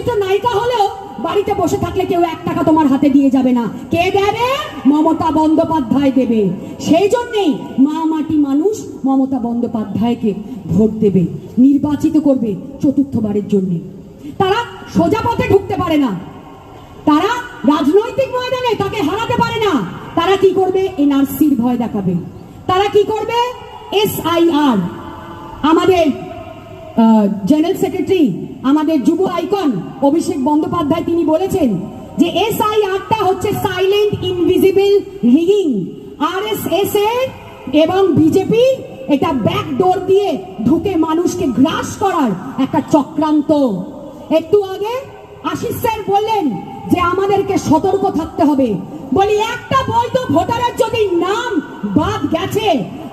নায়িকা হলেও বাড়িতে বসে থাকলে কেউ এক টাকা তোমার হাতে দিয়ে যাবে না। কে দেবে? মমতা বন্দ্যোপাধ্যায় দেবে। সেই জন্যেই মা মাটি মানুষ মমতা বন্দ্যোপাধ্যায়কে ভোট দেবে, নির্বাচিত করবে চতুর্থবারের জন্য। তারা সোজা পথে ঢুকতে পারে না। তারা রাজনৈতিক ময়দানে তাকে হারাতে পারে না। তারা কি করবে? এনআরসির ভয় দেখাবে। তারা কি করবে? এসআইআর। আমাদের জেনারেল সেক্রেটারি আমাদের যুব আইকন অভিষেক বন্দ্যোপাধ্যায় তিনি বলেছেন যে এস আই আরটা হচ্ছে সাইলেন্ট ইনভিজিবল রিগিং আরএসএস এ এবং বিজেপি এটা ব্যাক ডোর দিয়ে ঢুকে মানুষকে গ্রাস করার একটা চক্রান্ত। একটু আগে আশিস স্যার বললেন যে আমাদেরকে সতর্ক থাকতে হবে। বলি, একটা বৈধ ভোটারের যদি নাম বাদ গেছে,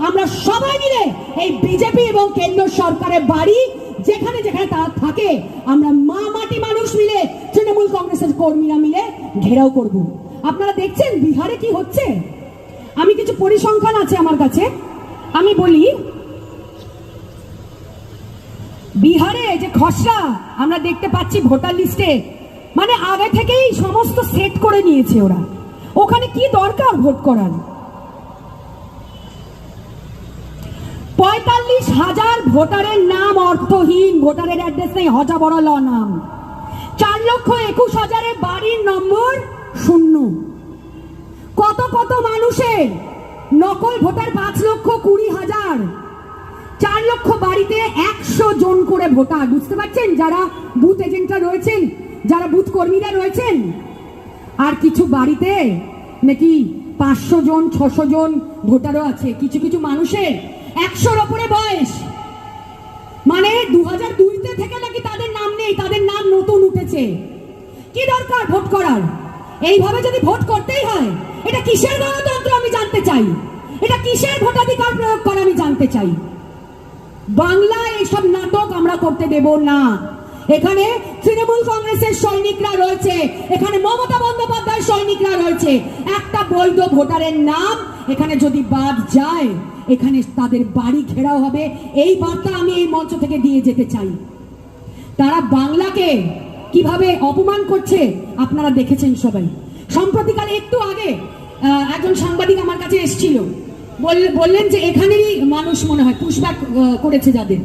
আমরা সবাই মিলে এই বিজেপি এবং কেন্দ্র সরকারের বাড়ি, যেখানে যেখানে তারা থাকে, আমরা মা মাটি মানুষ মিলে, তৃণমূল কংগ্রেসের কর্মীরা মিলে ঘেরাও করব। আপনারা দেখছেন বিহারে কি হচ্ছে? আমি কিছু পরিসংখ্যান আছে আমার কাছে। আমি বলি, বিহারে যে খসড়া, আমরা দেখতে পাচ্ছি ভোটার লিস্টে মানে আগে থেকেই সমস্ত সেট করে নিয়েছে ওরা। ওখানে কি দরকার ভোট করার? পঁয়তাল্লিশ হাজার ভোটারের নাম অর্থহীন, ভোটারের অ্যাড্রেস নেই হজা বড় ল নাম। চার লক্ষ একুশ হাজারের বাড়ির নম্বর শূন্য। কত কত মানুষের নকল ভোটার পাঁচ লক্ষ কুড়ি হাজার, চার লক্ষ বাড়িতে একশো জন করে ভোটার। বুঝতে পারছেন? যারা বুথ এজেন্টরা রয়েছেন যারা বুথ কর্মীরা রয়েছেন, আর কিছু বাড়িতে নাকি পাঁচশো জন, ছশো জন ভোটারও আছে। কিছু কিছু মানুষের একশোর ওপরে বয়স। মানে দু হাজার দুইতে থেকে নাকি তাদের নাম নেই, তাদের নাম নতুন উঠেছে। কি দরকার ভোট করার? এইভাবে যদি ভোট করতেই হয়, এটা কিসের গণতন্ত্র আমি জানতে চাই? এটা কিসের ভোটাধিকার প্রয়োগ করা আমি জানতে চাই? বাংলা এইসব নাটক আমরা করতে দেব না। এখানে তৃণমূল এখানে মমতা বন্দ্যোপাধ্যায়ের সৈনিকরা রয়েছে। একটা বৈধ ভোটারের নাম এখানে যদি বাদ যায়, এখানে তাদের বাড়ি ঘেরাও হবে। এই বার্তা আমি এই মঞ্চ থেকে দিয়ে যেতে চাই। তারা বাংলাকে কীভাবে অপমান করছে, আপনারা দেখেছেন সবাই। সম্প্রতিকালে একটু আগে একজন সাংবাদিক আমার কাছে এসেছিল। বললে- বললেন যে এখানেই মানুষ মনে হয় পুশব্যাক করেছে যাদের।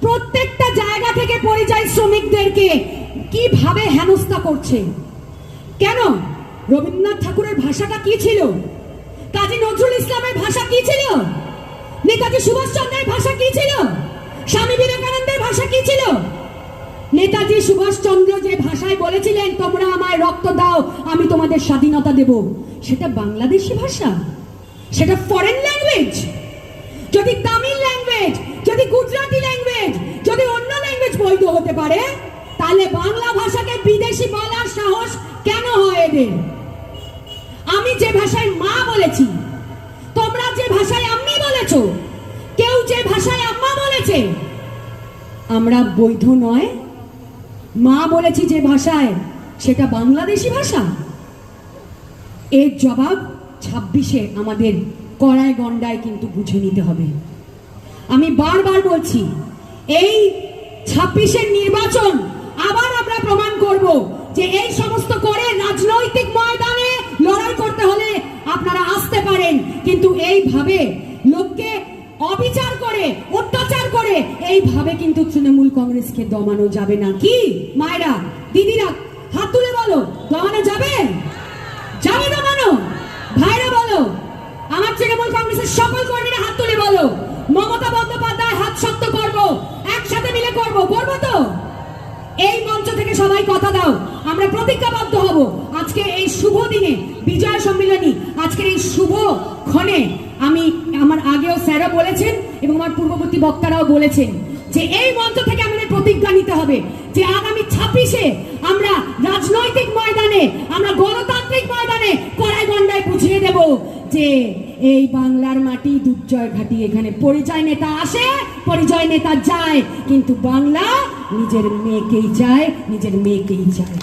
প্রত্যেকটা জায়গা থেকে পরিযায়ী শ্রমিকদেরকে কীভাবে হেনস্থা করছে? কেন? রবীন্দ্রনাথ ঠাকুরের ভাষাটা কি ছিল? কাজী নজরুল ইসলামের ভাষা কি ছিল? নেতাজি সুভাষচন্দ্রের ভাষা কি ছিল? স্বামী বিবেকানন্দের ভাষা কি ছিল? নেতাজি সুভাষচন্দ্র যে ভাষায় বলেছিলেন, তোমরা আমায় রক্ত দাও, আমি তোমাদের স্বাধীনতা দেব। সেটা বাংলাদেশি ভাষা? সেটা ফরেন ল্যাঙ্গুয়েজ যদি তামিল ল্যাঙ্গুয়েজ যদি গুজরাটি ল্যাঙ্গুয়েজ যদি অন্য ল্যাঙ্গুয়েজ বৈধ হতে পারে তাহলে বাংলা ভাষাকে বিদেশি বলার সাহস কেন হয় এদের? আমি যে ভাষায় মা বলেছি, তোমরা যে ভাষায় আম্মি বলেছ, কেউ যে ভাষায় আম্মা বলেছে, আমরা বৈধ নয়। মা বলেছি যে ভাষায়, সেটা বাংলাদেশি ভাষা। এর জবাব ছাব্বিশে আমাদের কড়ায় গন্ডায় কিন্তু বুঝে নিতে হবে। আমি বারবার বলছি, এই ছাব্বিশের নির্বাচন আবার আমরা প্রমাণ করব যে এই সমস্ত করে রাজনৈতিক ময়দানে লড়াই করতে হলে আপনারা আসতে পারেন। কিন্তু এইভাবে লোককে অবিচার করে, অত্যাচার করে, এইভাবে কিন্তু তৃণমূল কংগ্রেসকে দমানো যাবে না। কি? মায়েরা, দিদিরা, হাত তুলে বলো, দমানো যাবে? যাবে দমানো? ভাইরা বলো, আমার তৃণমূল কংগ্রেসের সকল কর্মীরা হাত তুলে বলো, মমতা বন্দ্যোপাধ্যায় হাত শক্ত করব কথা দাও। আমরা প্রতিজ্ঞাবদ্ধ হব। আজকে এই শুভ দিনে, বিজয় সম্মিলনী আজকের এই শুভ ক্ষণে আমি আমার আগেও স্যারও বলেছেন এবং আমার পূর্ববর্তী বক্তারাও বলেছেন যে এই মঞ্চ থেকে আমাদের প্রতিজ্ঞা নিতে হবে যে আগামী ছাব্বিশে আমরা রাজনৈতিক ময়দানে, আমরা গণতান্ত্রিক ময়দানে কড়াই গন্ডায় বুঝিয়ে দেব যে এই বাংলার মাটি দুর্জয় ঘাটি এখানে পরিচয় নেতা আসে, পরিচয় নেতা যায়, কিন্তু বাংলা নিজের মেয়েকেই চায় নিজের মেয়েকেই চায়